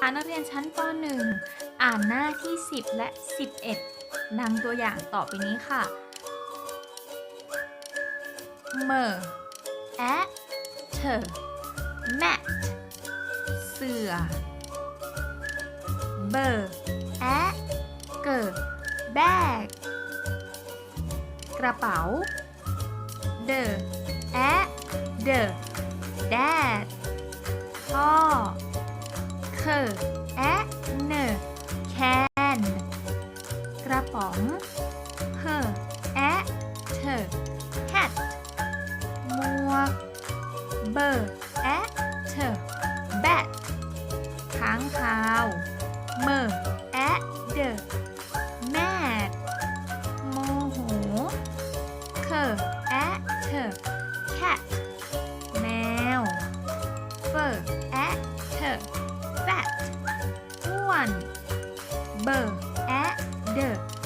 อ่านักเรียนชั้นป .1 อ่านหน้าที่ 10 และ 11ดังตัวอย่างต่อไปนี้ค่ะเมอแอเธอแมทเสือเบอร์แอเกอร์แบกกระเป๋าเดอแอแอะเนอแคนกระป๋องเฮอแอะเธอแฮทหมวกเบอร์แอะเธอแบทค้างคาวเมอแอะเดอแมดโมโหเคอแอะเธอแคทแมวเฟอร์แอะ เธอ fat